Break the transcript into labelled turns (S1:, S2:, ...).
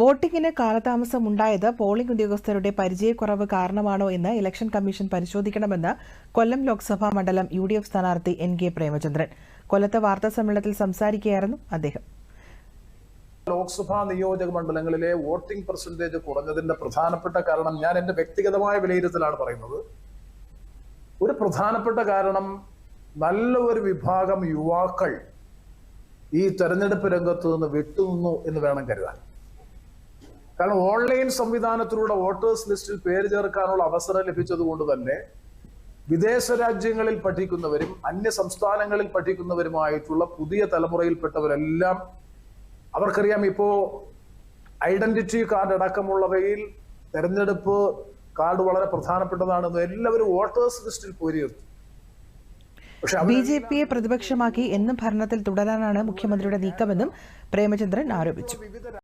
S1: വോട്ടിങ്ങിന് കാലതാമസം ഉണ്ടായത് പോളിംഗ് ഉദ്യോഗസ്ഥരുടെ പരിചയക്കുറവ് കാരണമാണോ എന്ന് ഇലക്ഷൻ കമ്മീഷൻ പരിശോധിക്കണമെന്ന് കൊല്ലം ലോക്സഭാ മണ്ഡലം യു ഡി എഫ് സ്ഥാനാർത്ഥി എൻ കെ പ്രേമചന്ദ്രൻ കൊല്ലത്ത് വാർത്താ സമ്മേളനത്തിൽ സംസാരിക്കുകയായിരുന്നു അദ്ദേഹം
S2: ലോക്സഭാ നിയോജക മണ്ഡലങ്ങളിലെ വോട്ടിംഗ് പെർസെന്റേജ് കുറഞ്ഞതിന്റെ പ്രധാനപ്പെട്ട കാരണം ഞാൻ എന്റെ വ്യക്തിഗതമായ വിലയിരുത്തലാണ് പറയുന്നത് ഒരു പ്രധാനപ്പെട്ട കാരണം നല്ല ഒരു വിഭാഗം യുവാക്കൾ ഈ തെരഞ്ഞെടുപ്പ് രംഗത്ത് നിന്ന് വിട്ടുനിന്നു എന്ന് വേണം കരുതാൻ കാരണം ഓൺലൈൻ സംവിധാനത്തിലൂടെ വോട്ടേഴ്സ് ലിസ്റ്റിൽ പേര് ചേർക്കാനുള്ള അവസരം കൊണ്ട് തന്നെ വിദേശ രാജ്യങ്ങളിൽ പഠിക്കുന്നവരും അന്യ സംസ്ഥാനങ്ങളിൽ പഠിക്കുന്നവരുമായിട്ടുള്ള പുതിയ തലമുറയിൽപ്പെട്ടവരെല്ലാം അവർക്കറിയാം ഇപ്പോ ഐഡന്റിറ്റി കാർഡ് അടക്കമുള്ളവയിൽ തെരഞ്ഞെടുപ്പ് കാർഡ് വളരെ പ്രധാനപ്പെട്ടതാണെന്ന് എല്ലാവരും വോട്ടേഴ്സ് ലിസ്റ്റിൽ പോരിയെടുത്തു
S1: ബി ജെ പിയെ പ്രതിപക്ഷമാക്കി എന്നും ഭരണത്തിൽ തുടരാനാണ് മുഖ്യമന്ത്രിയുടെ നീക്കമെന്നും പ്രേമചന്ദ്രൻ ആരോപിച്ചു